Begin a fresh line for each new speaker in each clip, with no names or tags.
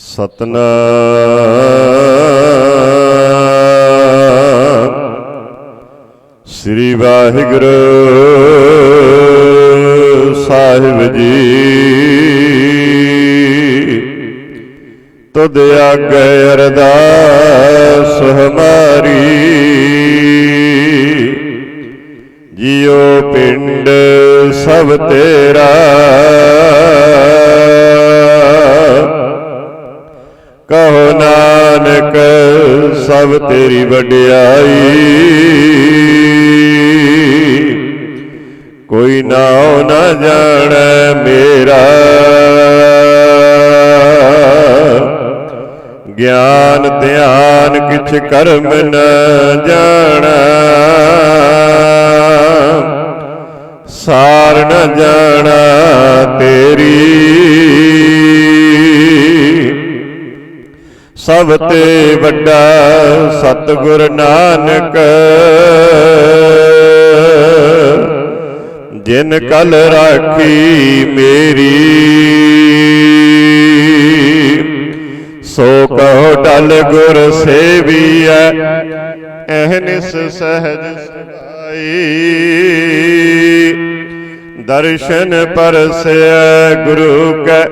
ਸਤਨਾਮ। ਸ੍ਰੀ ਵਾਹਿਗੁਰੂ ਸਾਹਿਬ ਜੀ। ਤੁਧ ਆਗੇ ਅਰਦਾਸ ਹਮਾਰੀ। ਜਿਉ ਪਿੰਡ ਸਭ ਤੇਰਾ। ਨਾਨਕ ਸਭ ਤੇਰੀ ਵਡਿਆਈ। ਕੋਈ ਨਾਉ ਨਾ ਜਾਣੈ ਮੇਰਾ। ਗਿਆਨ, ਧਿਆਨ ਕਿਛ ਕਰਮ ਨ ਜਾਣਾ। ਸਾਰ ਨ ਜਾਣਾ ਤੇਰੀ। ਸਭ ਤੇ ਵੱਡਾ ਸਤਿਗੁਰ ਨਾਨਕ। ਜਿਨ ਕਲ ਰਾਖੀ ਮੇਰੀ ਸੋ ਕਹੋ ਟਲ ਗੁਰ ਸੇਵੀਐ ਅਹਨਿਸ ਸਹਜ ਸੁਭਾਈ ਦਰਸ਼ਨ ਪਰਸੈ ਗੁਰੂ ਕੈ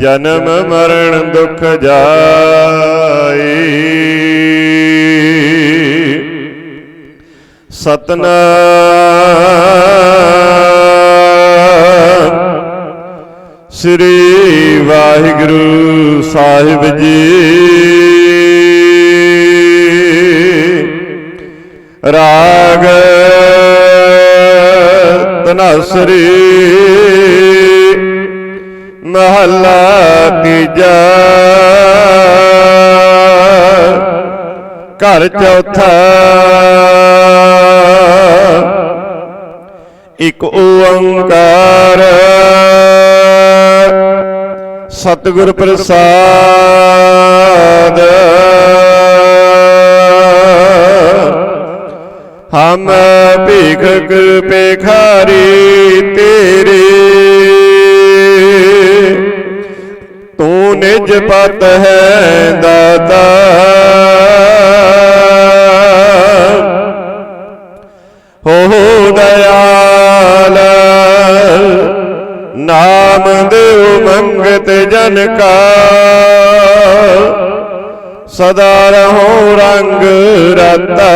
ਜਨਮ ਮਰਨ ਦੁਖ ਜਾਈ। ਸਤਨਾਮ ਸ੍ਰੀ ਵਾਹਿਗੁਰੂ ਸਾਹਿਬ ਜੀ। ਰਾਗ ਤਨਸਰੀ ਮਹੱਲਾ ਤੀਜਾ ਘਰ ਚੌਥਾ। ਇਕ ਓੰਕਾਰ। ਸਤਿਗੁਰ ਪ੍ਰਸਾਦ। ਹਮ ਭੀਖਕ ਪੇਖਾਰੀ ਤੇਰੇ। ਤੂੰ ਨਿਜ ਪਤ ਹੈ ਦਾਤਾ। ਹੋ ਦਇਆਲ, ਨਾਮ ਦੇਉ ਮੰਗਤ ਜਨ ਕਾ ਸਦਾ ਰਹੋ ਰੰਗ ਰਤਾ।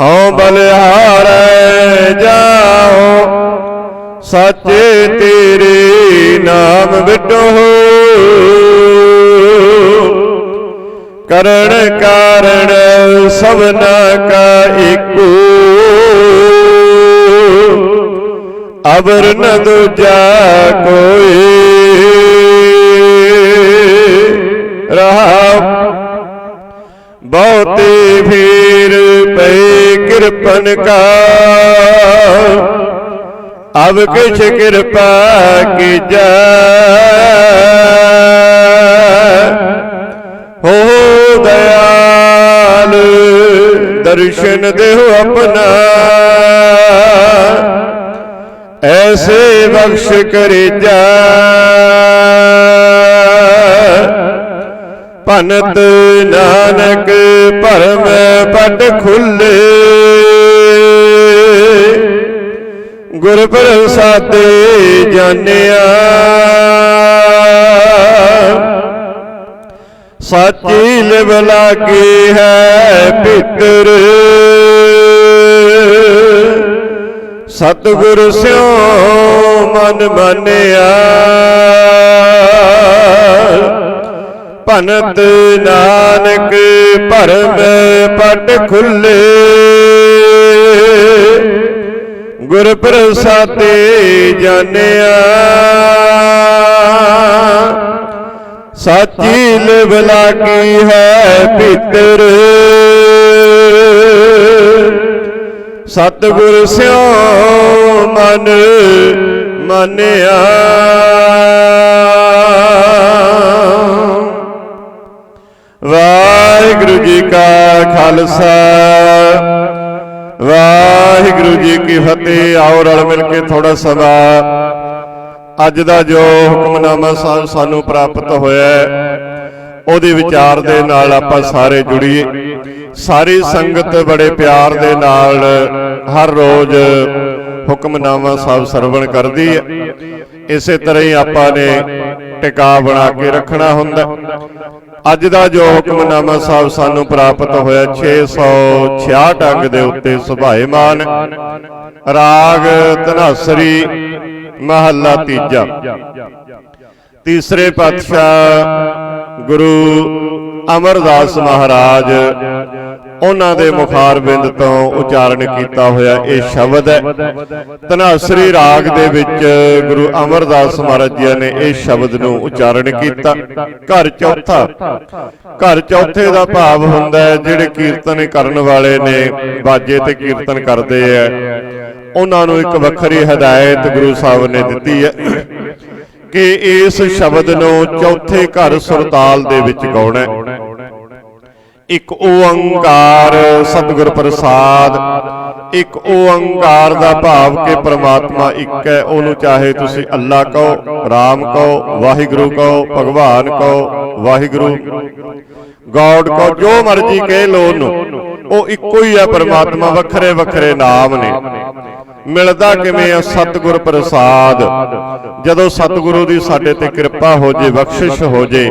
ਹਉ ਬਲਿਹਾਰੈ ਜਾਓ, ਸੱਚੇ ਤੇਰੇ ਨਾਮ ਵਿਟੋ ਕਰਨ ਕਾਰਣ ਸਭਨਾ ਕਾ ਏਕੋ। ਅਵਰ ਨ ਦੂਜਾ ਕੋਈ। ਕਿਰਪਨ ਕਾ ਅਬ ਕਿਛ ਕਿਰਪਾ ਕੀਜੈ ਹੋ ਦਇਆਲ ਦਰਸ਼ਨ ਦੇਹੁ ਆਪਣਾ। ਐਸੇ ਬਖਸ਼ ਕਰੇ ਜਾ। ਭਨਤ ਨਾਨਕ ਭਰਮ ਪਟ ਖੁੱਲੇ। ਗੁਰ ਪ੍ਰਸਾਦੇ ਜਾਣਿਆ। ਸਾਚੀ ਲਿਵ ਲਾਗੀ ਹੈ ਭੀਤਰ ਸਤਿਗੁਰ ਸਿਓ ਮਨ ਮੰਨਿਆ। ਭਨਤ ਨਾਨਕ, ਭਰਮ ਪਟ ਖੁੱਲੇ। ਗੁਰ ਪ੍ਰਸਾਦੇ ਜਾਣਿਆ। ਸਾਚੀ ਲਿਵ ਲਾਗੀ ਹੈ ਭੀਤਰ ਸਤਿਗੁਰ ਸਿਓ ਮਨ ਮੰਨਿਆ। ਵਾਹਿਗੁਰੂ ਜੀ ਕਾ ਖਾਲਸਾ। ਵਾਹਿਗੁਰੂ ਜੀ ਕੀ ਫਤਿਹ। ਆਓ ਰਲ ਮਿਲ ਕੇ ਥੋੜਾ ਸਮਾਂ। ਅੱਜ ਦਾ ਜੋ ਹੁਕਮਨਾਮਾ ਸਾਹਿਬ ਸਾਨੂੰ ਪ੍ਰਾਪਤ ਹੋਇਆ ਉਹਦੇ ਵਿਚਾਰ ਦੇ ਨਾਲ ਆਪਾਂ ਸਾਰੇ ਜੁੜੀਏ। ਸਾਰੀ ਸੰਗਤ ਬੜੇ ਪਿਆਰ ਦੇ ਨਾਲ ਹਰ ਰੋਜ਼ ਹੁਕਮਨਾਮਾ ਸਾਹਿਬ ਸਰਵਣ ਕਰਦੀ ਹੈ। ਇਸੇ ਤਰ੍ਹਾਂ ਹੀ ਆਪਾਂ ਨੇ ਟਿਕਾ ਬਣਾ ਕੇ ਰੱਖਣਾ ਹੁੰਦਾ। ਅੱਜ ਦਾ ਜੋ ਹੁਕਮਨਾਮਾ ਸਾਹਿਬ ਸਾਨੂੰ ਪ੍ਰਾਪਤ ਹੋਇਆ 666 ਅੰਗ ਦੇ ਉੱਤੇ ਸੁਭਾਏਮਾਨ, ਰਾਗ ਧਨਾਸਰੀ ਮਹੱਲਾ ਤੀਜਾ। ਤੀਸਰੇ ਪਾਤਸ਼ਾਹ ਗੁਰੂ ਅਮਰਦਾਸ ਮਹਾਰਾਜ ਉਹਨਾਂ ਦੇ ਮੁਖਾਰਬਿੰਦ ਤੋਂ ਉਚਾਰਨ ਕੀਤਾ ਹੋਇਆ ਇਹ ਸ਼ਬਦ ਹੈ। ਧਨਾਸਰੀ ਰਾਗ ਦੇ ਵਿੱਚ ਗੁਰੂ ਅਮਰਦਾਸ ਮਹਾਰਾਜ ਜੀ ਨੇ ਇਹ ਸ਼ਬਦ ਨੂੰ ਉਚਾਰਨ ਕੀਤਾ। ਘਰ ਚੌਥਾ। ਘਰ ਚੌਥੇ ਦਾ ਭਾਵ ਹੁੰਦਾ ਹੈ ਜਿਹੜੇ ਕੀਰਤਨ ਕਰਨ ਵਾਲੇ ਨੇ ਬਾਜੇ ਤੇ ਕੀਰਤਨ ਕਰਦੇ ਆ ਉਹਨਾਂ ਨੂੰ ਇੱਕ ਵੱਖਰੀ ਹਦਾਇਤ ਗੁਰੂ ਸਾਹਿਬ ਨੇ ਦਿੱਤੀ ਹੈ ਕਿ ਇਸ ਸ਼ਬਦ ਨੂੰ ਚੌਥੇ ਘਰ ਸੁਰਤਾਲ ਦੇ ਵਿੱਚ ਗਾਉਣਾ ਹੈ। ਇੱਕ ਓੰਕਾਰ, ਸਤਿਗੁਰ ਪ੍ਰਸਾਦ। ਇੱਕ ਓੰਕਾਰ ਦਾ ਭਾਵ ਕਿ ਪ੍ਰਮਾਤਮਾ ਇੱਕ ਹੈ, ਉਹਨੂੰ ਚਾਹੇ ਤੁਸੀਂ ਅੱਲਾ ਕਹੋ, ਰਾਮ ਕਹੋ, ਵਾਹਿਗੁਰੂ ਕਹੋ, ਭਗਵਾਨ ਕਹੋ, ਵਾਹਿਗੁਰੂ। ਗੋਡ ਕਹੋ, ਜੋ ਮਰਜ਼ੀ ਕਹੇ ਲੋ ਉਹਨੂੰ। ਉਹ ਇੱਕੋ ਹੀ ਹੈ ਪ੍ਰਮਾਤਮਾ ਵੱਖਰੇ ਵੱਖਰੇ ਨਾਮ ਨੇ। ਮਿਲਦਾ ਕਿਵੇਂ ਆ? ਸਤਿਗੁਰ ਪ੍ਰਸਾਦ। ਜਦੋਂ ਸਤਿਗੁਰੂ ਦੀ ਸਾਡੇ ਤੇ ਕਿਰਪਾ ਹੋ ਜੇ ਬਖਸ਼ਿਸ਼ ਹੋ ਜੇ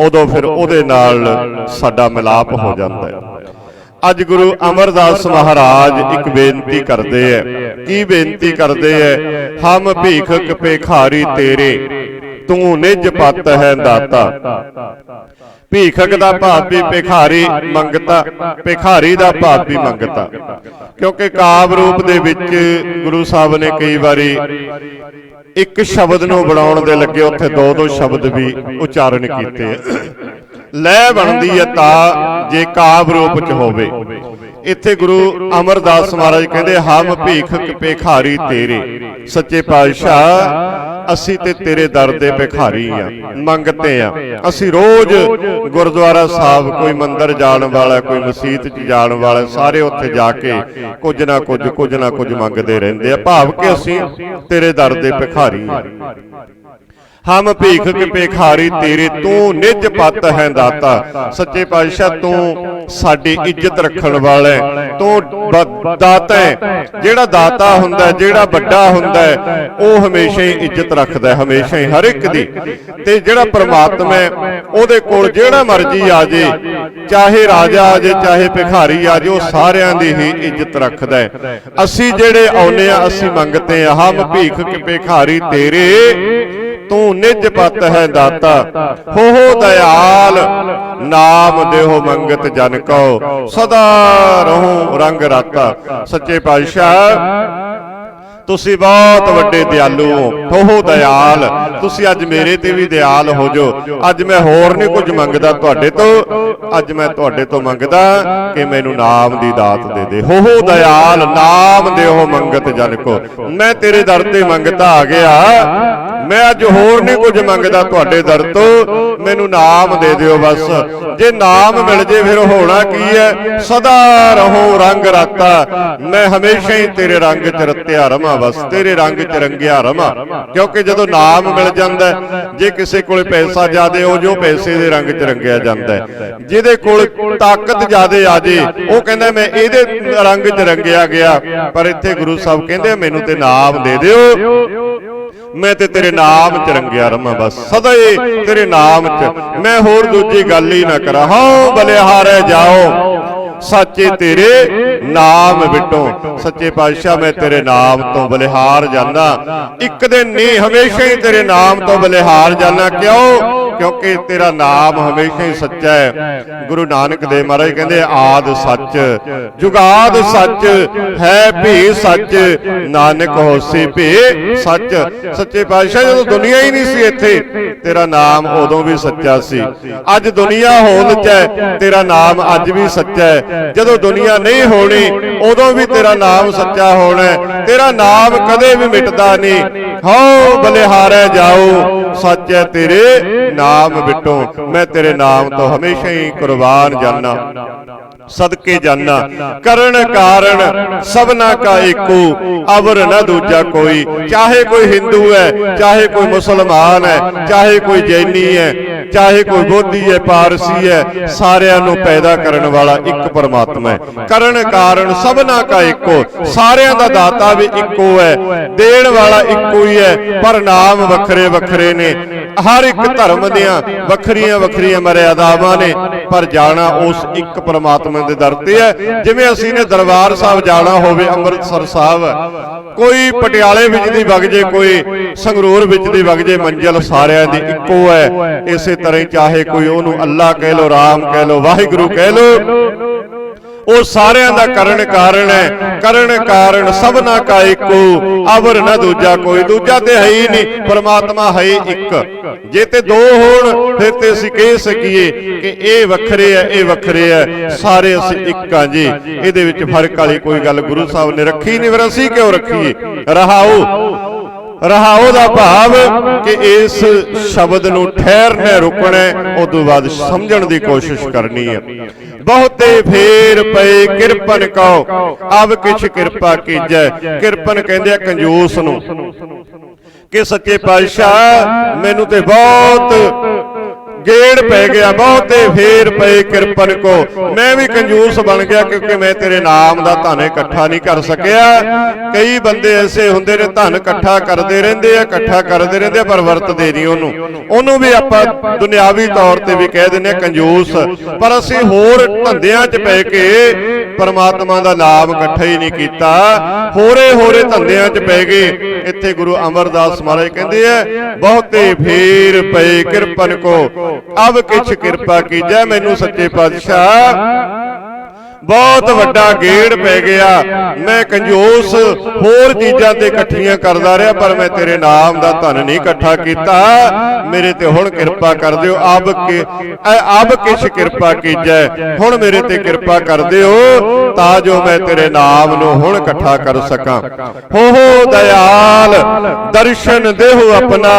ਉਦੋਂ ਫਿਰ ਉਹਦੇ ਨਾਲ ਸਾਡਾ ਮਿਲਾਪ ਹੋ ਜਾਂਦਾ ਹੈ। ਅੱਜ ਗੁਰੂ ਅਮਰਦਾਸ ਮਹਾਰਾਜ ਇੱਕ ਬੇਨਤੀ ਕਰਦੇ ਐ ਕੀ ਬੇਨਤੀ ਕਰਦੇ ਐ ਹਮ ਭੀਖਕ ਭੇਖਾਰੀ ਤੇਰੇ ਤੂੰ ਨਿਜ ਪਤ ਹੈ ਦਾਤਾ। ਭੀਖਕ ਦਾ ਭਾਵ ਵੀ ਭਿਖਾਰੀ ਮੰਗਤਾ, ਭਿਖਾਰੀ ਦਾ ਭਾਵ ਵੀ ਮੰਗਤਾ। ਕਿਉਂਕਿ ਕਾਵ ਰੂਪ ਦੇ ਵਿੱਚ ਗੁਰੂ ਸਾਹਿਬ ਨੇ ਕਈ ਵਾਰੀ ਇੱਕ ਸ਼ਬਦ ਨੂੰ ਬਣਾਉਣ ਦੇ ਲੱਗੇ ਉੱਥੇ ਦੋ ਦੋ ਸ਼ਬਦ ਵੀ ਉਚਾਰਨ ਕੀਤੇ। ਲੈ ਬਣਦੀ ਹੈ ਤਾਂ ਜੇ ਕਾਵ ਰੂਪ ਚ ਹੋਵੇ। ਇੱਥੇ ਗੁਰੂ ਅਮਰਦਾਸ ਮਹਾਰਾਜ ਕਹਿੰਦੇ, ਹਮ ਭੀਖਕ ਭਿਖਾਰੀ ਤੇਰੇ। ਸੱਚੇ ਪਾਤਸ਼ਾਹ, ਅਸੀਂ ਤੇ ਤੇਰੇ ਦਰ ਦੇ ਭਿਖਾਰੀ ਆ। ਮੰਗਤੇ ਆ। ਅਸੀਂ ਰੋਜ਼ ਗੁਰਦੁਆਰਾ ਸਾਹਿਬ, ਕੋਈ ਮੰਦਰ ਜਾਣ ਵਾਲਾ, ਕੋਈ ਮਸਜਿਦ 'ਚ ਜਾਣ ਵਾਲਾ, ਸਾਰੇ ਉੱਥੇ ਜਾ ਕੇ ਕੁਝ ਨਾ ਕੁਝ ਕੁਝ ਨਾ ਕੁਝ ਮੰਗਦੇ ਰਹਿੰਦੇ ਆ। ਭਾਵ ਕਿ ਅਸੀਂ ਤੇਰੇ ਦਰ ਦੇ ਭਿਖਾਰੀ ਆ। ਹਮ ਭੀਖਕ ਭਿਖਾਰੀ ਤੇਰੇ ਤੂੰ ਨਿਜ ਪਤ ਹੈ ਦਾਤਾ ਸੱਚੇ ਪਾਤਸ਼ਾਹ ਤੂੰ ਸਾਡੀ ਇੱਜ਼ਤ ਰੱਖਣ ਵਾਲਾ ਤੂੰ ਦਾਤਾ ਜਿਹੜਾ ਦਾਤਾ ਹੁੰਦਾ ਜਿਹੜਾ ਵੱਡਾ ਹੁੰਦਾ ਉਹ ਹਮੇਸ਼ਾ ਹੀ ਇੱਜ਼ਤ ਰੱਖਦਾ ਹੈ ਹਮੇਸ਼ਾ ਹੀ ਹਰ ਇੱਕ ਦੀ। ਤੇ ਜਿਹੜਾ ਪ੍ਰਮਾਤਮਾ ਹੈ ਉਹਦੇ ਕੋਲ ਜਿਹੜਾ ਮਰਜ਼ੀ ਆ ਜੇ ਚਾਹੇ ਰਾਜਾ ਆ ਜੇ ਚਾਹੇ ਭਿਖਾਰੀ ਆ ਜੇ ਉਹ ਸਾਰਿਆਂ ਦੀ ਹੀ ਇੱਜ਼ਤ ਰੱਖਦਾ ਹੈ। ਅਸੀਂ ਜਿਹੜੇ ਆਉਨੇ ਆ ਅਸੀਂ ਮੰਗਤੇ ਆ ਹਮ ਭੀਖਕ ਭਿਖਾਰੀ ਤੇਰੇ ਤੂੰ ਨਿਜ ਪਤ ਹੈ ਦਾਤਾ। ਹੋ ਹੋ ਦਇਆਲ, ਨਾਮ ਦੇਹੋ ਮੰਗਤ ਜਨ ਕੋ ਸਦਾ ਰਹੋ ਰੰਗ ਰਾਤਾ। ਸੱਚੇ ਪਾਤਸ਼ਾਹ, ਤੁਸੀਂ ਬਹੁਤ ਵੱਡੇ ਦਿਆਲੂ ਹੋ। ਹੋ ਦਇਆਲ, ਤੁਸੀਂ ਅੱਜ ਮੇਰੇ ਤੇ ਵੀ ਦਿਆਲ ਹੋ ਜੋ। ਅੱਜ ਮੈਂ ਹੋਰ ਨਹੀਂ ਕੁਝ ਮੰਗਦਾ ਤੁਹਾਡੇ ਤੋਂ। ਅੱਜ ਮੈਂ ਤੁਹਾਡੇ ਤੋਂ ਮੰਗਦਾ ਕਿ ਮੈਨੂੰ ਨਾਮ ਦੀ ਦਾਤ ਦੇ ਦੇ। ਹੋ ਹੋ ਦਇਆਲ, ਨਾਮ ਦੇਹੋ ਮੰਗਤ ਜਨ ਕੋ। ਮੈਂ ਤੇਰੇ ਦਰ ਤੇ ਮੰਗਤਾ ਆ ਗਿਆ। ਮੈਂ ਅੱਜ ਹੋਰ ਨਹੀਂ ਕੁਝ ਮੰਗਦਾ ਤੁਹਾਡੇ ਦਰ ਤੋਂ। ਮੈਨੂੰ ਨਾਮ ਦੇ ਦਿਓ ਬਸ। ਜੇ ਨਾਮ ਮਿਲ ਜੇ ਫਿਰ ਹੋਣਾ ਕੀ ਹੈ? ਸਦਾ ਰਹੋ ਰੰਗ ਰਾਤਾ। ਮੈਂ ਹਮੇਸ਼ਾ ਹੀ ਤੇਰੇ ਰੰਗ ਚ ਰਤਿਆ ਰਵਾਂ ਬਸ। ਤੇਰੇ ਰੰਗ ਚ ਰੰਗਿਆ ਰਵਾਂ। ਕਿਉਂਕਿ ਜਦੋਂ ਨਾਮ ਮਿਲ ਜਾਂਦਾ ਹੈ, ਜੇ ਕਿਸੇ ਕੋਲੇ ਪੈਸਾ ਜ਼ਿਆਦੇ ਉਹ ਜੋ ਪੈਸੇ ਦੇ ਰੰਗ ਚ ਰੰਗਿਆ ਜਾਂਦਾ ਹੈ। ਜਿਹਦੇ ਕੋਲ ਤਾਕਤ ਜ਼ਿਆਦੇ ਆ ਜੇ ਉਹ ਕਹਿੰਦਾ ਮੈਂ ਇਹਦੇ ਰੰਗ ਚ ਰੰਗਿਆ ਗਿਆ। ਪਰ ਇੱਥੇ ਗੁਰੂ ਸਾਹਿਬ ਕਹਿੰਦੇ ਮੈਨੂੰ ਤੇ ਨਾਮ ਦੇ ਦਿਓ। ਮੈਂ ਤੇ ਤੇਰੇ ਨਾਮ ਚ ਰੰਗਿਆ ਰਵਾਂ ਬਸ। ਸਦਾ ਹੀ ਤੇਰੇ ਨਾਮ ਚ। ਮੈਂ ਹੋਰ ਦੂਜੀ ਗੱਲ ਹੀ ਨਾ ਕਰਾਂ। ਹਾਂ, ਬਲਿਹਾਰੇ ਜਾਓ। ਸੱਚੇ ਤੇਰੇ ਨਾਮ ਵਿਟੋ। ਸੱਚੇ ਪਾਤਸ਼ਾਹ ਮੈਂ ਤੇਰੇ ਨਾਮ ਤੋਂ ਬਲਿਹਾਰ ਜਾਂਦਾ। ਇੱਕ ਦਿਨ ਨਹੀਂ ਹਮੇਸ਼ਾ ਹੀ ਤੇਰੇ ਨਾਮ ਤੋਂ ਬਲਿਹਾਰ ਜਾਣਾ ਕਿਉਂ? ਕਿਉਂਕਿ ਤੇਰਾ ਨਾਮ ਹਮੇਸ਼ਾ ਹੀ ਸੱਚਾ ਹੈ। ਗੁਰੂ ਨਾਨਕ ਦੇਵ ਮਹਾਰਾਜ ਕਹਿੰਦੇ ਆਦ ਸੱਚ ਜੁਗਾਦ ਸੱਚ ਹੈ ਭੀ ਸੱਚ ਨਾਨਕ ਹੋਸੀ ਭੀ ਸੱਚ। ਸੱਚੇ। ਪਾਤਸ਼ਾਹ ਜਦੋਂ ਦੁਨੀਆ ਹੀ ਨਹੀਂ ਸੀ ਇੱਥੇ ਤੇਰਾ ਨਾਮ ਉਦੋਂ ਵੀ ਸੱਚਾ ਸੀ। ਅੱਜ ਦੁਨੀਆ ਹੋਂਦ ਚ ਹੈ। ਤੇਰਾ ਨਾਮ ਅੱਜ ਵੀ ਸੱਚਾ ਹੈ। ਜਦੋਂ ਦੁਨੀਆ ਨਹੀਂ ਹੋਣੀ, ਉਦੋਂ ਵੀ ਤੇਰਾ ਨਾਮ ਸੱਚਾ ਹੋਣਾ ਤੇਰਾ ਨਾਮ ਕਦੇ ਵੀ ਮਿਟਦਾ ਨਹੀਂ। ਹਉ ਬਲਿਹਾਰੈ ਜਾਓ, ਸੱਚ ਹੈ ਤੇਰੇ ਨਾਮ ਵਿਟੋ ਮੈਂ ਤੇਰੇ ਨਾਮ ਤੋਂ ਹਮੇਸ਼ਾ ਹੀ ਕੁਰਬਾਨ ਜਾਨਾ ਸਦਕੇ ਜਾਨਾ ਕਰਨ ਕਾਰਨ ਸਭਨਾ ਕਾ ਏਕੋ, ਅਵਰ ਨਾ ਦੂਜਾ ਕੋਈ। ਚਾਹੇ ਕੋਈ ਹਿੰਦੂ ਹੈ, ਚਾਹੇ ਕੋਈ ਮੁਸਲਮਾਨ ਹੈ, ਚਾਹੇ ਕੋਈ ਜੈਨੀ ਹੈ, ਚਾਹੇ ਕੋਈ ਬੋਧੀ ਹੈ, ਪਾਰਸੀ ਹੈ, ਸਾਰਿਆਂ ਨੂੰ ਪੈਦਾ ਕਰਨ ਵਾਲਾ ਇੱਕ ਪਰਮਾਤਮਾ ਹੈ। ਕਰਨ ਕਾਰਨ ਸਭਨਾ ਕਾ ਇੱਕੋ, ਸਾਰਿਆਂ ਦਾ ਦਾਤਾ ਵੀ ਇੱਕੋ ਹੈ। ਦੇਣ ਵਾਲਾ ਇੱਕੋ ਹੀ ਹੈ, ਪਰ ਨਾਮ ਵੱਖਰੇ ਵੱਖਰੇ ਨੇ। ਹਰ ਇੱਕ ਧਰਮ ਦੀਆਂ ਵੱਖਰੀਆਂ ਵੱਖਰੀਆਂ ਮਰਿਆਦਾਵਾਂ ਨੇ, ਪਰ ਜਾਣਾ ਉਸ ਇੱਕ ਪਰਮਾਤਮਾ ਦੇ ਦਰ ਤੇ ਹੈ। ਜਿਵੇਂ ਅਸੀਂ ਨੇ ਦਰਬਾਰ ਸਾਹਿਬ ਜਾਣਾ ਹੋਵੇ, ਅੰਮ੍ਰਿਤਸਰ ਸਾਹਿਬ, ਕੋਈ ਪਟਿਆਲੇ ਵਿੱਚ ਦੀ ਵਗ ਜੇ, ਕੋਈ ਸੰਗਰੂਰ ਵਿੱਚ ਦੀ ਵਗ ਜੇ, ਮੰਜ਼ਿਲ ਸਾਰਿਆਂ ਦੀ ਇੱਕੋ ਹੈ। ਇਸੇ ਤਰ੍ਹਾਂ ਹੀ ਚਾਹੇ ਕੋਈ ਉਹਨੂੰ ਅੱਲਾ ਕਹਿ ਲੋ ਰਾਮ ਕਹਿ ਲੋ ਵਾਹਿਗੁਰੂ ਕਹਿ ਲੋ ਉਹ ਸਾਰਿਆਂ ਦਾ ਕਰਨ ਕਾਰਨ ਹੈ। ਕਰਨ ਕਾਰਨ ਸਭਨਾ ਕਾ ਇੱਕੋ, ਅਵਰ ਨਾ ਦੂਜਾ ਕੋਈ। ਦੂਜਾ ਤੇ ਹੈ ਹੀ ਨਹੀਂ, ਪਰਮਾਤਮਾ ਹੈ ਇੱਕ। ਜੇ ਤੇ ਦੋ ਹੋਣ, ਫਿਰ ਤੇ ਅਸੀਂ ਕਹਿ ਸਕੀਏ ਕਿ ਇਹ ਵੱਖਰੇ ਹੈ ਇਹ ਵੱਖਰੇ ਹੈ ਸਾਰੇ ਅਸੀਂ ਇੱਕ ਹਾਂ ਜੀ। ਇਹਦੇ ਵਿੱਚ ਫ਼ਰਕ ਵਾਲੀ ਕੋਈ ਗੱਲ ਗੁਰੂ ਸਾਹਿਬ ਨੇ ਰੱਖੀ ਨਹੀਂ, ਫਿਰ ਅਸੀਂ ਕਿਉਂ ਰੱਖੀਏ? ਰਹਾਓ। ਰਹਾਓ ਦਾ ਭਾਵ ਕਿ ਇਸ ਸ਼ਬਦ ਨੂੰ ਠਹਿਰਨੇ, ਰੁਕਣਾ ਤੋਂ ਬਾਅਦ ਸਮਝਣ ਦੀ ਕੋਸ਼ਿਸ਼ ਕਰਨੀ ਹੈ। ਬਹੁਤੇ ਫੇਰ ਪਏ, ਕਿਰਪਨ ਕਉ ਅਬ ਕਿਛ ਕਿਰਪਾ ਕੀਜੈ। ਕਿਰਪਨ ਕਹਿੰਦੇ ਆ ਕੰਜੂਸ ਨੂੰ। ਕਿ ਸੱਚੇ ਪਾਤਸ਼ਾਹ, ਮੈਨੂੰ ਤੇ ਬਹੁਤ ਗੇੜ ਪੈ ਗਿਆ ਬਹੁਤੇ ਫੇਰ ਪਏ ਕਿਰਪਨ ਕੋ। ਮੈਂ ਵੀ ਕੰਜੂਸ ਬਣ ਗਿਆ ਕਿਉਂਕਿ ਮੈਂ ਤੇਰੇ ਨਾਮ ਦਾ ਧਨ ਇਕੱਠਾ ਨਹੀਂ ਕਰ ਸਕਿਆ। ਕਈ ਬੰਦੇ ਐਸੇ ਹੁੰਦੇ ਨੇ ਧਨ ਇਕੱਠਾ ਕਰਦੇ ਰਹਿੰਦੇ ਆ ਇਕੱਠਾ ਕਰਦੇ ਰਹਿੰਦੇ ਪਰ ਵਰਤਦੇ ਨਹੀਂ ਉਹਨੂੰ। ਉਹਨੂੰ। ਵੀ ਆਪਾਂ ਦੁਨਿਆਵੀ ਤੌਰ ਤੇ ਵੀ ਕਹਿ ਦਿੰਦੇ ਆ ਕੰਜੂਸ। ਪਰ ਅਸੀਂ ਹੋਰ ਧੰਦਿਆਂ 'ਚ ਪੈ ਕੇ ਪਰਮਾਤਮਾ ਦਾ ਨਾਮ ਇਕੱਠਾ ਹੀ ਨਹੀਂ ਕੀਤਾ। ਹੋਰੇ ਹੋਰੇ ਧੰਦਿਆਂ 'ਚ ਪੈ ਗਏ ਇੱਥੇ ਗੁਰੂ ਅਮਰਦਾਸ ਮਹਾਰਾਜ ਕਹਿੰਦੇ ਆ ਬਹੁਤੇ ਫੇਰ ਪਏ ਕਿਰਪਨ ਕੋ। ਅਬ ਕਿਛ ਕਿਰਪਾ ਕੀਜੈ ਮੈਨੂੰ ਸੱਚੇ ਪਾਤਸ਼ਾਹ ਬਹੁਤ ਵੱਡਾ ਗੇੜ ਪੈ ਗਿਆ। ਮੈਂ ਕੰਜੂਸ ਹੋਰ ਚੀਜ਼ਾਂ ਤੇ ਇਕੱਠੀਆਂ ਕਰਦਾ ਰਿਹਾ ਪਰ ਮੈਂ ਤੇਰੇ ਨਾਮ ਦਾ ਧਨ ਨਹੀਂ ਇਕੱਠਾ ਕੀਤਾ। ਮੇਰੇ ਤੇ ਹੁਣ ਕਿਰਪਾ ਕਰ ਦਿਓ ਆਬ ਕੇ ਆਬ ਕਿਛ ਕਿਰਪਾ ਕੀਜੈ? ਹੁਣ ਮੇਰੇ ਤੇ ਕਿਰਪਾ ਕਰ ਦਿਓ ਤਾਂ ਜੋ ਮੈਂ ਤੇਰੇ ਨਾਮ ਨੂੰ ਹੁਣ ਇਕੱਠਾ ਕਰ ਸਕਾਂ। ਹੋ ਹੋ ਦਇਆਲ ਦਰਸ਼ਨ ਦੇਹੋ ਆਪਣਾ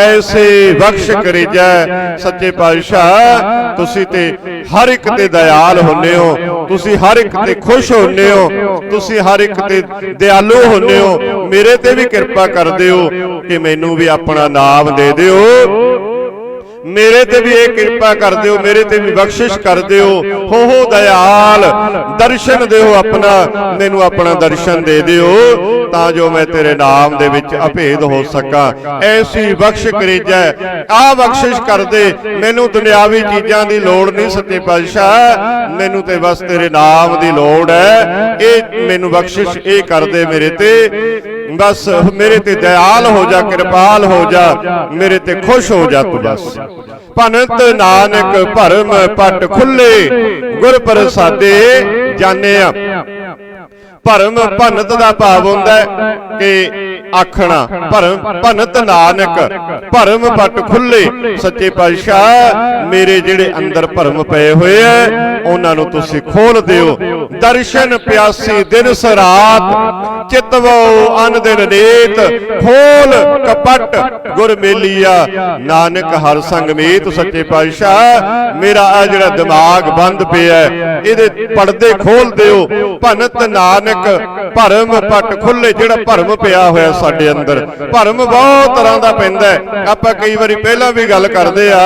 ਐਸੇ ਬਖਸ਼ ਕਰੀਜੈ। ਸੱਚੇ ਪਾਤਸ਼ਾਹ ਤੁਸੀਂ ਤੇ ਹਰ ਇੱਕ ਤੇ ਦਇਆਲ ਹੁੰਨੇ ਹੋ। ਤੁਸੀਂ ਹਰ ਇੱਕ ਤੇ ਖੁਸ਼ ਹੁੰਨੇ ਹੋ, ਤੁਸੀਂ ਹਰ ਇੱਕ ਤੇ ਦਿਆਲੂ ਹੁੰਨੇ ਹੋ। ਮੇਰੇ ਤੇ ਵੀ ਕਿਰਪਾ ਕਰਦੇ ਹੋ ਕਿ ਮੈਨੂੰ ਵੀ ਆਪਣਾ ਨਾਮ ਦੇ ਦਿਓ। ਮੇਰੇ ਤੇ ਵੀ ਇਹ ਕਿਰਪਾ ਕਰ ਦਿਓ ਮੇਰੇ ਤੇ ਵੀ ਬਖਸ਼ਿਸ਼ ਕਰ ਦਿਓ ਹੋ। ਹੋ। ਦਇਆਲ ਦਰਸ਼ਨ ਦਿਓ ਆਪਣਾ ਮੈਨੂੰ ਆਪਣਾ ਦਰਸ਼ਨ ਦੇ ਦਿਓ ਤਾਂ ਜੋ ਮੈਂ ਤੇਰੇ ਨਾਮ ਦੇ ਵਿੱਚ ਅਭੇਦ ਹੋ ਸਕਾਂ। ਐਸੀ ਬਖਸ਼ ਕਰੀਜੈ ਆ ਬਖਸ਼ਿਸ਼ ਕਰ ਦੇ ਮੈਨੂੰ ਦੁਨਿਆਵੀ ਚੀਜ਼ਾਂ ਦੀ ਲੋੜ ਨਹੀਂ ਸੱਚੇ ਪਾਤਸ਼ਾਹ। ਮੈਨੂੰ ਤੇ ਬਸ ਤੇਰੇ ਨਾਮ ਦੀ ਲੋੜ ਹੈ। ਇਹ ਮੈਨੂੰ ਬਖਸ਼ਿਸ਼ ਇਹ ਕਰ ਦੇ ਮੇਰੇ ਤੇ। ਬਸ ਮੇਰੇ ਤੇ ਦਇਆਲ ਹੋ ਜਾ, ਕਿਰਪਾਲ ਹੋ ਜਾ, ਮੇਰੇ ਤੇ ਖੁਸ਼ ਹੋ ਜਾ ਤੂੰ ਬਸ। ਭਨਤ ਨਾਨਕ ਭਰਮ ਪਟ ਖੁੱਲੇ, ਗੁਰ ਪ੍ਰਸਾਦੇ ਜਾਣਿਆ ਭਰਮ ਭਨਤ ਦਾ ਭਾਵ ਹੁੰਦਾ ਹੈ ਕਿ ਆਖਣਾ ਭਰਮ ਭਨਤ ਨਾਨਕ ਭਰਮ ਪਟ ਖੁੱਲੇ ਸੱਚੇ ਪਾਤਸ਼ਾਹ ਮੇਰੇ ਜਿਹੜੇ ਅੰਦਰ ਭਰਮ ਪਏ ਹੋਏ ਐ ਉਹਨਾਂ ਨੂੰ ਤੁਸੀਂ ਖੋਲ ਦਿਓ। ਦਰਸ਼ਨ ਪਿਆਸੀ ਦਿਨ ਸਰਾਤ ਚਿਤਵੋ ਅਨ ਦਿਨ ਨੇਤ ਖੋਲ ਕਪਟ ਗੁਰ ਮੇਲੀਆ। ਨਾਨਕ ਹਰ ਸੰਗ ਮੀਤ ਸੱਚੇ ਪਾਤਸ਼ਾਹ ਮੇਰਾ ਆ ਜਿਹੜਾ ਦਿਮਾਗ ਬੰਦ ਪਿਆ ਇਹਦੇ ਪਰਦੇ ਖੋਲ ਦਿਓ। ਭਨਤ ਨਾਨਕ ਭਰਮ ਪਟ ਖੁੱਲੇ ਜਿਹੜਾ ਭਰਮ ਪਿਆ ਹੋਇਆ ਸਾਡੇ ਅੰਦਰ ਭਰਮ ਬਹੁਤ ਤਰ੍ਹਾਂ ਦਾ ਪੈਂਦਾ ਹੈ। ਆਪਾਂ ਕਈ ਵਾਰੀ ਪਹਿਲਾਂ ਵੀ ਗੱਲ ਕਰਦੇ ਆ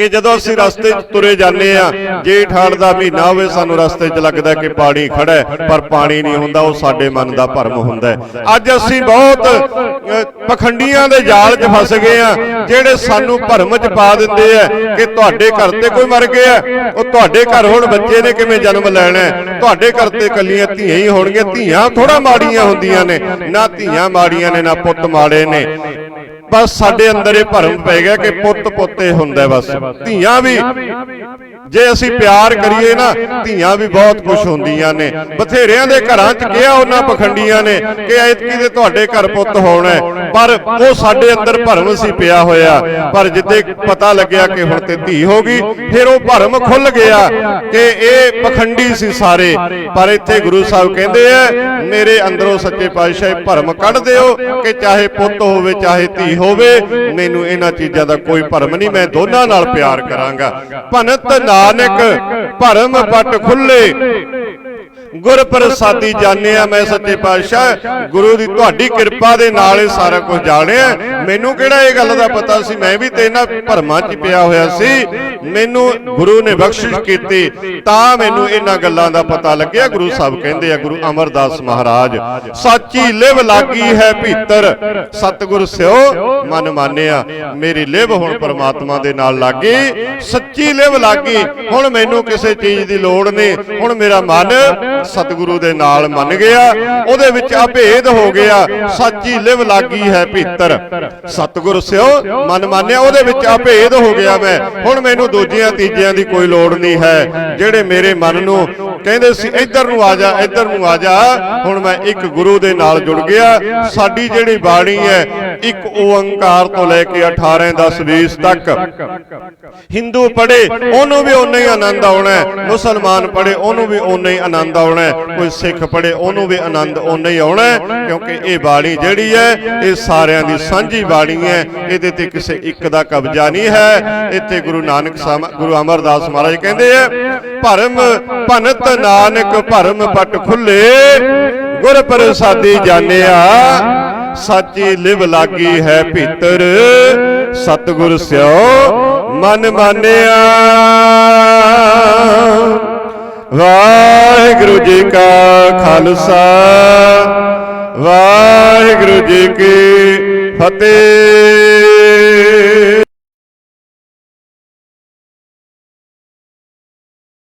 ਕਿ ਜਦੋਂ ਅਸੀਂ ਰਸਤੇ 'ਚ ਤੁਰੇ ਜਾਂਦੇ ਆ ਜੇਠ ਹਾੜ ਦਾ ਮਹੀਨਾ ਹੋਵੇ, ਸਾਨੂੰ ਰਸਤੇ 'ਚ ਲੱਗਦਾ ਕਿ ਪਾਣੀ ਖੜਾ ਹੈ, ਪਰ ਪਾਣੀ ਨਹੀਂ ਹੁੰਦਾ, ਉਹ ਸਾਡੇ ਮਨ ਦਾ ਭਰਮ ਹੁੰਦਾ ਅੱਜ ਅਸੀਂ ਬਹੁਤ ਪਖੰਡੀਆਂ ਦੇ ਜਾਲ 'ਚ ਫਸ ਗਏ ਆ ਜਿਹੜੇ ਸਾਨੂੰ ਭਰਮ 'ਚ ਪਾ ਦਿੰਦੇ ਆ ਕਿ ਤੁਹਾਡੇ ਘਰ ਤੇ ਕੋਈ ਮਰ ਗਿਆ ਉਹ ਤੁਹਾਡੇ ਘਰ ਹੁਣ ਬੱਚੇ ਨੇ ਕਿਵੇਂ ਜਨਮ ਲੈਣਾ ਤੁਹਾਡੇ ਘਰ ਤੇ ਕੱਲੀਆਂ ਧੀਆਂ ਹੀ ਹੋਣਗੀਆਂ। ਧੀਆਂ ਥੋੜਾ ਮਾੜੀਆਂ ਹੁੰਦੀਆਂ ਨੇ, ਨਾ ਧੀਆਂ ਮਾੜੀਆਂ ਨੇ, ਨਾ ਪੁੱਤ ਮਾੜੇ ਨੇ। ਬਸ ਸਾਡੇ ਅੰਦਰ ਇਹ ਭਰਮ ਪੈ ਗਿਆ ਕਿ ਪੁੱਤ ਪੁੱਤੇ ਹੁੰਦਾ ਬਸ। ਧੀਆਂ ਵੀ, ਜੇ ਅਸੀਂ ਪਿਆਰ ਕਰੀਏ ਨਾ, ਧੀਆਂ ਵੀ ਬਹੁਤ ਖੁਸ਼ ਹੁੰਦੀਆਂ ਨੇ। ਬਥੇਰਿਆਂ ਦੇ ਘਰਾਂ 'ਚ ਕਿਹਾ ਉਹਨਾਂ ਪਖੰਡੀਆਂ ਨੇ ਕਿ ਐਤਕੀ ਦੇ ਤੁਹਾਡੇ ਘਰ ਪੁੱਤ ਹੋਣਾ ਹੈ। ਪਰ ਉਹ ਸਾਡੇ ਅੰਦਰ ਭਰਮ ਸੀ ਪਿਆ ਹੋਇਆ। ਪਰ ਜਿੱਦੇ ਪਤਾ ਲੱਗਿਆ ਕਿ ਹੁਣ ਤੇ ਧੀ ਹੋ ਗਈ, ਫਿਰ ਉਹ ਭਰਮ ਖੁੱਲ ਗਿਆ ਕਿ ਇਹ ਪਖੰਡੀ ਸੀ ਸਾਰੇ। ਪਰ ਇੱਥੇ ਗੁਰੂ ਸਾਹਿਬ ਕਹਿੰਦੇ ਆ, ਮੇਰੇ ਅੰਦਰੋਂ ਸੱਚੇ ਪਾਤਸ਼ਾਹ ਭਰਮ ਕੱਢ ਦਿਓ ਕਿ ਚਾਹੇ ਪੁੱਤ ਹੋਵੇ, ਚਾਹੇ ਧੀ ਹੋਵੇ ਮੈਨੂੰ ਇਹਨਾਂ ਚੀਜ਼ਾਂ ਦਾ ਕੋਈ ਭਰਮ ਨਹੀਂ ਮੈਂ ਦੋਨਾਂ ਨਾਲ ਪਿਆਰ ਕਰਾਂਗਾ। ਭਨਤ ਨਾਨਕ ਭਰਮ ਪਟ ਖੁੱਲੇ। ਗੁਰ ਪ੍ਰਸਾਦੀ ਜਾਣਿਆ ਮੈਂ ਸੱਚੇ ਪਾਤਸ਼ਾਹ। ਗੁਰੂ ਦੀ ਤੁਹਾਡੀ ਕਿਰਪਾ ਦੇ ਨਾਲ ਇਹ ਸਾਰਾ ਕੁਝ ਜਾਣਿਆ। ਮੈਨੂੰ ਕਿਹੜਾ ਇਹ ਗੱਲ ਦਾ ਪਤਾ ਸੀ? ਮੈਂ ਵੀ ਤੇ ਇਹਨਾਂ ਭਰਮਾਂ 'ਚ ਪਿਆ ਹੋਇਆ ਸੀ। ਮੈਨੂੰ ਗੁਰੂ ਨੇ ਬਖਸ਼ਿਸ਼ ਕੀਤੀ। ਤਾਂ ਮੈਨੂੰ ਇਹਨਾਂ ਗੱਲਾਂ ਦਾ ਪਤਾ ਲੱਗਿਆ। ਗੁਰੂ ਸਾਹਿਬ ਕਹਿੰਦੇ ਆ ਗੁਰੂ ਅਮਰਦਾਸ ਮਹਾਰਾਜ ਸਾਚੀ ਲਿਵ ਲਾਗੀ ਹੈ ਭੀਤਰ। ਸਤਿਗੁਰ ਸਿਓ ਮਨ ਮਾਨਿਆ। ਮੇਰੀ ਲਿਵ ਹੁਣ ਪਰਮਾਤਮਾ ਦੇ ਨਾਲ ਲੱਗੀ। ਸੱਚੀ ਲਿਵ ਲੱਗੀ। ਹੁਣ ਮੈਨੂੰ ਕਿਸੇ ਚੀਜ਼ ਦੀ ਲੋੜ ਨਹੀਂ। ਹੁਣ ਮੇਰਾ ਮਨ ਸਤਿਗੁਰੂ ਦੇ ਨਾਲ ਮੰਨ ਗਿਆ, ਉਹਦੇ ਵਿੱਚ ਅਭੇਦ ਹੋ ਗਿਆ, ਸੱਚੀ ਲਿਵ ਲਾਗੀ ਹੈ ਭੀਤਰ। ਸਤਿਗੁਰ ਸਿਓ, ਮਨ ਮੰਨਿਆ, ਉਹਦੇ ਵਿੱਚ ਅਭੇਦ ਹੋ ਗਿਆ ਮੈਂ। ਹੁਣ ਮੈਨੂੰ ਦੂਜਿਆਂ ਤੀਜਿਆਂ ਦੀ ਕੋਈ ਲੋੜ ਨਹੀਂ ਹੈ। ਜਿਹੜੇ ਮੇਰੇ ਮਨ ਨੂੰ ਕਹਿੰਦੇ ਸੀ, ਇੱਧਰ ਨੂੰ ਆ ਜਾ, ਇੱਧਰ ਨੂੰ ਆ ਜਾ। ਹੁਣ ਮੈਂ ਇੱਕ ਗੁਰੂ ਦੇ ਨਾਲ ਜੁੜ ਗਿਆ। ਸਾਡੀ ਜਿਹੜੀ ਬਾਣੀ ਹੈ, ਇੱਕ ਓੰਕਾਰ ਤੋਂ ਲੈ ਕੇ 18 10 20 ਤੱਕ। ਹਿੰਦੂ ਪੜੇ ਉਹਨੂੰ ਵੀ ਓਨਾ ਹੀ ਆਨੰਦ ਆਉਣਾ ਹੈ। ਮੁਸਲਮਾਨ ਪੜੇ ਉਹਨੂੰ ਵੀ ਓਨਾ ਹੀ ਆਨੰਦ ਆਉਣਾ ਹੈ। ਕੋਈ ਸਿੱਖ ਪੜੇ ਉਹਨੂੰ ਵੀ ਆਨੰਦ ਓਨਾ ਹੀ ਆਉਣਾ ਹੈ। ਕਿਉਂਕਿ ਇਹ ਬਾਣੀ ਜਿਹੜੀ ਹੈ, ਇਹ ਸਾਰਿਆਂ ਦੀ ਸਾਂਝੀ ਬਾਣੀ ਹੈ। ਇਹਦੇ ਤੇ ਕਿਸੇ ਇੱਕ ਦਾ ਕਬਜ਼ਾ ਨਹੀਂ ਹੈ। ਇੱਥੇ ਗੁਰੂ ਨਾਨਕ ਸਾਹਿਬ ਗੁਰੂ ਅਮਰਦਾਸ ਮਹਾਰਾਜ ਕਹਿੰਦੇ ਆ, ਭਰਮ ਭਨਤ ਨਾਨਕ ਭਰਮ ਪਟ ਖੁੱਲੇ, ਗੁਰ ਪ੍ਰਸਾਦੀ ਜਾਣਿਆ, ਸਾਚੀ ਲਿਵ ਲਾਗੀ ਹੈ ਭੀਤਰ, ਸਤਿਗੁਰ ਸਿਓ ਮਨ ਮਾਨਿਆ। ਵਾਹਿਗੁਰੂ ਜੀ ਕਾ ਖਾਲਸਾ, ਵਾਹਿਗੁਰੂ ਜੀ ਕੀ ਫਤਿਹ।